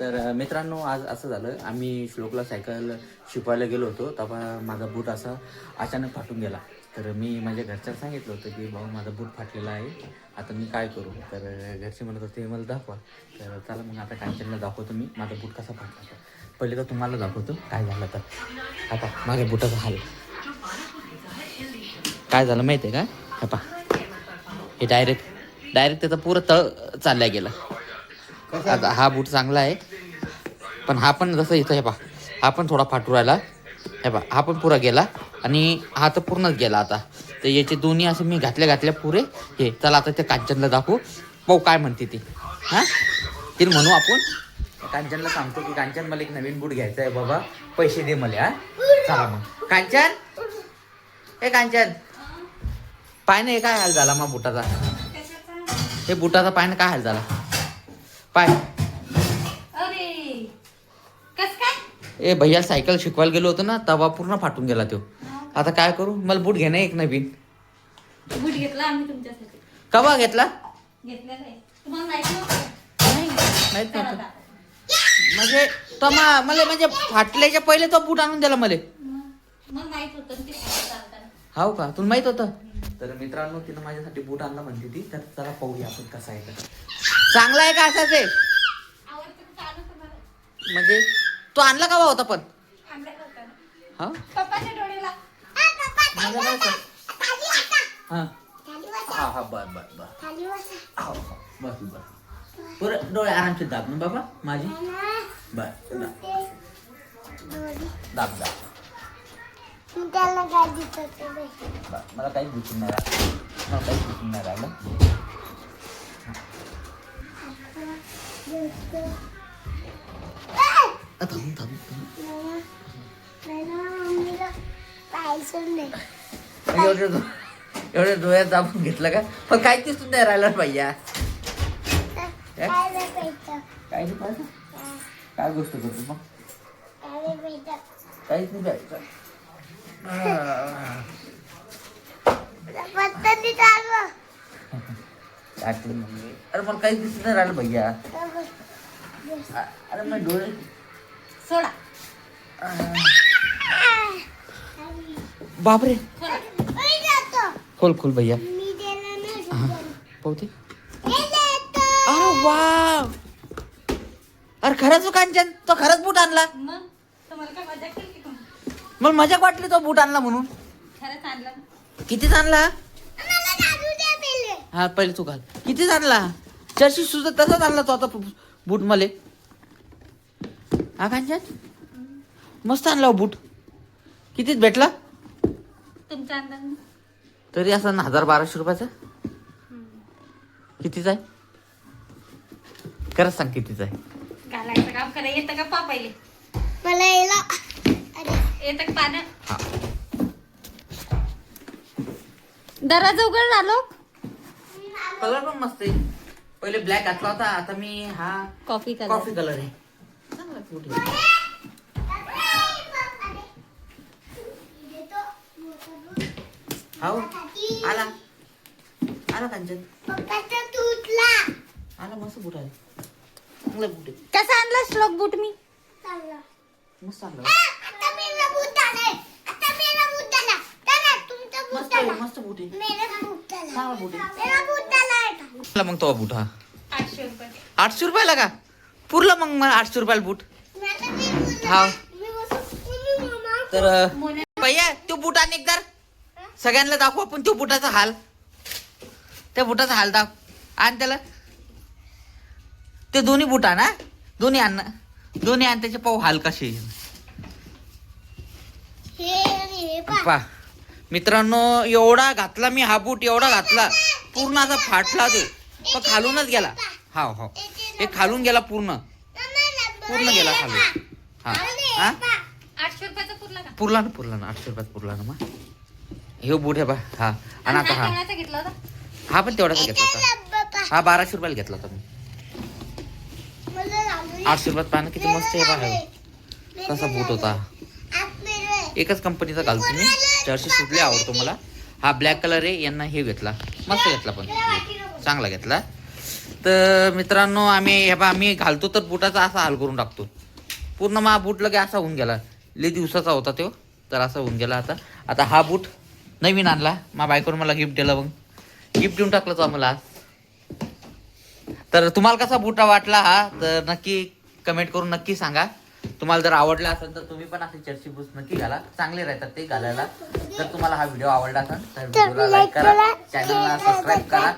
तर मित्रांनो आज असं झालं. आम्ही श्लोकला सायकल शिकवायला गेलो होतो. तेव्हा माझा बूट असा अचानक फाटून गेला. तर मी माझ्या घरच्याला सांगितलं होतं की भाऊ माझा बूट फाटलेला आहे. आता मी काय करू? तर घरचे म्हणत होते मला दाखवा. तर चला मग आता कांचनला दाखवतो मी. माझा बूट कसा फाटला तर. पहिले तर तुम्हाला दाखवतो काय झालं तर. आता माझ्या बुटाचा हाल. काय झालं माहिती आहे का? हे पा हे डायरेक्ट डायरेक्ट त्याचा पुरं तळ चालल्या गेला. आता हा बूट चांगला आहे. पण हा पण जसं इथं हे पा हा पण थोडा फाटू राहिला. हे पा हा पण पुरा गेला आणि हा तर पूर्णच गेला आता. तर याचे दोन्ही असे मी घातल्या घातल्या पुरे हे चला आता त्या कांचनला दाखवू. पाहू काय म्हणते ती? हां? ती म्हणू आपण. कांचनला सांगतो की कांचन मला एक नवीन बूट घ्यायचा आहे बाबा. पैसे दे मला हा. चला मग. कांचन? हे कांचन. पाय ना हे काय हाल झाला मग बुटाचा? हे बुटाचा पाय ना काय हाल झाला? पाय अरे कस काय ए भैया सायकल शिकवायला गेलो होतो ना तवा पूर्ण फाटून गेला तो. आता काय करू? मला बूट घेणं एक नवीन. बूट घेतला आम्ही तुमच्यासाठी. कवा घेतला? घेतलेला आहे. तुम्हाला माहिती नव्हतं माहीत चला नव्हतं. आता. म्हणजे तो मा- मला म्हणजे फाटल्याच्या पहिले तो बूट आणून दिला मला. ते हाव का? तुला माहीत होतं? तर मित्रांनो तिनं माझ्यासाठी बूट आणला म्हणते ती. तर चला पाहूया आपण कसा आहे तर चांगला आहे का चालू तुम्हाला म्हणजे? तो आणला का होता पण. हा? माझा? हा हा. हा बर बर बर. हो, हो. बस बस. पुरं डोळे आरामशीर दाब ना बाबा माझे. बर दाब. दाब दाब. त्याला काय दिसत नाही बर मला काहीच दिसून नाही राहिलं. मला काहीच दिसून नाही राहिलं. थांब थांब एवढे एवढे डोळ्यात दाबून घेतलं का पण काहीच दिसून नाही राहिलं पाहिजे काय काय गोष्ट करतो मग काहीच नाही पाहिजे अरे मला काहीच दिसून नाही राहिलं भैया अरे मग डोळे सोडा. बापरे. खोल खोल भैया. पाहते अरे वा. अरे खरंच हो कांचन. तो खरंच बूट आणला. मग? तुम्हाला काय मजा केली की तुम्ही मला मजाक वाटली तो बूट आणला म्हणून. खरंच आणलं. ना. कितीच आणला? हा पहिले तू घाल. कितीच आणला? चर्ची सुद्धा तसाच आणला तो आता बूट मले. हा कांचन मस्त आणला हो बूट. कितीच भेटला? तुमच्या अंदाज तरी असा ना हजार बाराशे रुपयाचा? कितीचा आहे? खरंच सांग कितीचा आहे. घालायचं काम करा. येतं का पा पहिले? मला याला अरे. येतं का पानं हा. दरवाजा उघड आलो कलर पण मस्त आहे. पहिले ब्लॅक घातला होता. आता मी हा कॉफी कलर कॉफी कलर आहे. हाव आला. आला कांचन. पप्पाचा तुटला आला मस्त बूट आहे. चांगला बूट आहे. कसा आणला श्लोक बूट मी? मस्त आणला. आता मेरा बूट आलाय. आता मेरा बूट आला. चला तुमचा मस्त बूट आहे आला. मस्त बूट आहे. मेरा बूट आला. चांगला बूट आहे. मग तो बूट हा. आठशे रुपये. आठशे रुपयाला का? पुरला मग मला आठशे रुपयाला बूट. हा तर भैया तो बूट आणि एकदा सगळ्यांना दाखवू आपण तो बुटाचा हाल. त्या बुटाचा हाल दाख आण त्याला. ते दोन्ही बुट ना दोन्ही आण. दोन्ही आण त्याचे पाहू हाल कसे पा मित्रांनो एवढा घातला मी हा बूट एवढा घातला. पूर्ण असा फाटला तो. तो खालूनच गेला. हा हो हे खालून गेला पूर्ण. पूर्ण गेला खालून. हा. हा? आठशे रुपयाचा पुरला का? पुरला ना पुरला ना आठशे रुपयात पुरला ना मग. हे बूट आहे बा हा. आणि आता हा कोणाचा घेतला होता? हा पण तेवढाच घेतला होता. हा बाराशे रुपयाला घेतला होता मी आठशे रुपयात पाहणं किती मस्त आहे पहा कसा बूट होता. एकच कंपनीचा घालतो मी. जर्सी सुटले आवडतो मला. हा ब्लॅक कलर आहे यांना हे घेतला. मस्त घेतला पण. चांगला घेतला. तर मित्रांनो आम्ही हे बा आम्ही घालतो तर बुटाचा असा हाल करून टाकतो. पूर्ण मा बूट लगे असा होऊन गेला. लय दिवसाचा होता तो तर असा होऊन गेला आता. आता हा बूट नवीन आणला. मा बायकोनं मला गिफ्ट दिला मग गिफ्ट देऊन टाकलं तो आम्हाला. तर तुम्हाला कसा बुटा वाटला हा? तर नक्की कमेंट करून नक्की सांगा. तुम्हाला जर आवडला असेल तर तुम्ही पण असे चर्ची बूट नक्की घाला. चांगले राहतात ते घालायला. जर तुम्हाला हा व्हिडिओ आवडला असेल तर व्हिडिओला लाईक करा. चॅनलला सबस्क्राईब करा.